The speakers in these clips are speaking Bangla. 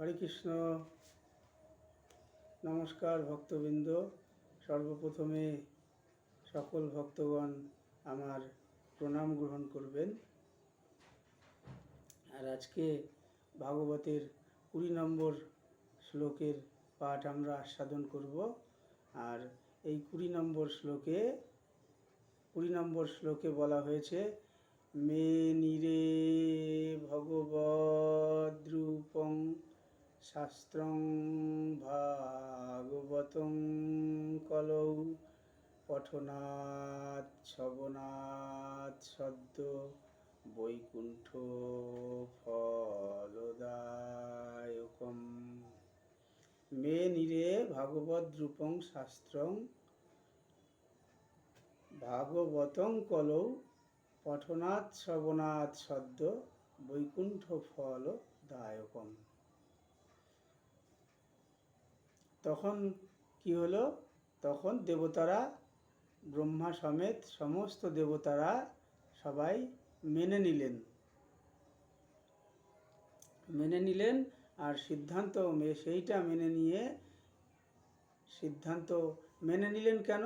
হরে কৃষ্ণ। নমস্কার ভক্তবৃন্দ। সর্বপ্রথমে সকল ভক্তগণ আমার প্রণাম গ্রহণ করবেন। আর আজকে ভাগবতের কুড়ি নম্বর শ্লোকের পাঠ আমরা আস্বাদন করব। আর এই কুড়ি নম্বর শ্লোকে, কুড়ি নম্বর শ্লোকে বলা হয়েছে, মে নিরে ভগবদ্রূপং শাস্ত্রং ভাগবতং কলৌ পঠনাৎ শ্রবণাৎ সদ্য বৈকুণ্ঠ ফলদায়কম। মে নিরে ভাগবদ্রূপং শাস্ত্রং ভাগবতং কলৌ পঠনাৎ শ্রবণাৎ সদ্য বৈকুণ্ঠ ফল দায়কম তখন কি হলো? তখন দেবতারা, ব্রহ্মা সমেত সমস্ত দেবতারা সবাই মেনে নিলেন। মেনে নিলেন আর সিদ্ধান্ত সেইটা মেনে নিয়ে সিদ্ধান্ত মেনে নিলেন কেন?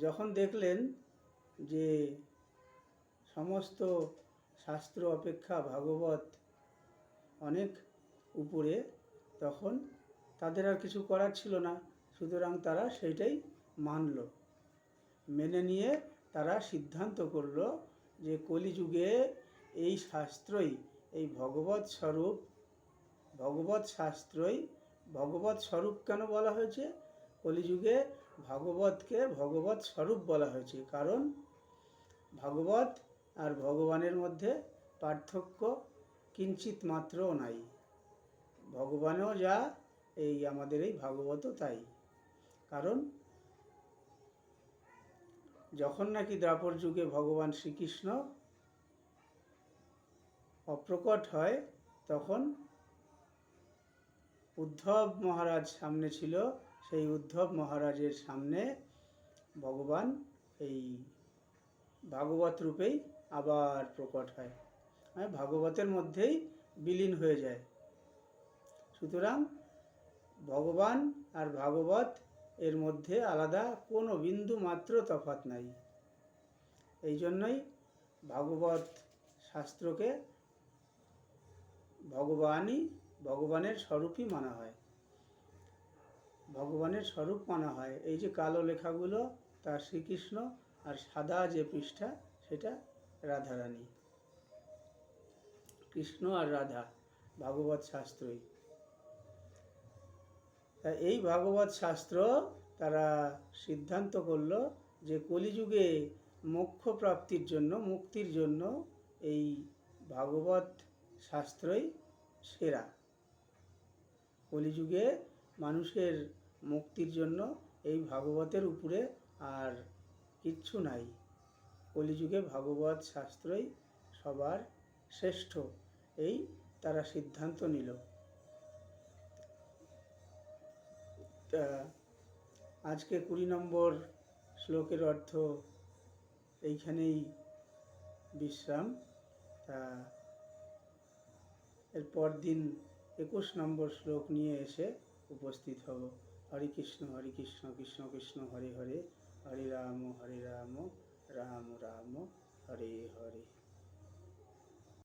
যখন দেখলেন যে সমস্ত শাস্ত্র অপেক্ষা ভাগবত অনেক উপরে, তখন তাদের আর কিছু করার ছিল না। সুতরাং তারা সেইটাই মানল। মেনে নিয়ে তারা সিদ্ধান্ত করল যে কলিযুগে এই শাস্ত্রই, এই ভগবত স্বরূপ ভগবত শাস্ত্রই ভগবত স্বরূপ কেন বলা হয়েছে? কলিযুগে ভাগবতকে ভগবত স্বরূপ বলা হয়েছে। কারণ ভাগবত আর ভগবানের মধ্যে পার্থক্য কিঞ্চিত মাত্রও নাই। ভগবানও যা এই আমাদের এই ভাগবতও তাই। কারণ যখন নাকি দ্রাপর যুগে ভগবান শ্রীকৃষ্ণ অপ্রকট হয়, তখন উদ্ধব মহারাজ সামনে ছিল। সেই উদ্ধব মহারাজের সামনে ভগবান এই ভাগবত রূপেই আবার প্রকট হয়। মানে ভাগবতের মধ্যেই বিলীন হয়ে যায়। সুতরাং ভগবান আর ভাগবত এর মধ্যে আলাদা কোনো বিন্দু মাত্র তফাৎ নাই। এই জন্যই ভাগবত শাস্ত্রকে ভগবানই ভগবানের স্বরূপই মানা হয়। ভগবানের স্বরূপ মানা হয়। এই যে কালো লেখাগুলো, তার শ্রীকৃষ্ণ আর সাদা যে পৃষ্ঠা, সেটা রাধারানী। কৃষ্ণ আর রাধা, ভাগবত শাস্ত্রই। তা এই ভাগবত শাস্ত্র তারা সিদ্ধান্ত করল যে কলিযুগে মোক্ষ প্রাপ্তির জন্য, মুক্তির জন্য এই ভাগবত শাস্ত্রই সেরা। কলিযুগে মানুষের মুক্তির জন্য এই ভাগবতের উপরে আর কিচ্ছু নাই। কলিযুগে ভাগবত শাস্ত্রই সবার শ্রেষ্ঠ, এই তারা সিদ্ধান্ত নিল। আজকে কুড়ি নম্বর শ্লোকের অর্থ এইখানেই বিশ্রাম। তা এরপর দিন একুশ নম্বর শ্লোক নিয়ে এসে উপস্থিত হব। হরে কৃষ্ণ হরে কৃষ্ণ কৃষ্ণ কৃষ্ণ, হরে হরে হরে রাম হরে রাম রাম রাম, হরে হরে।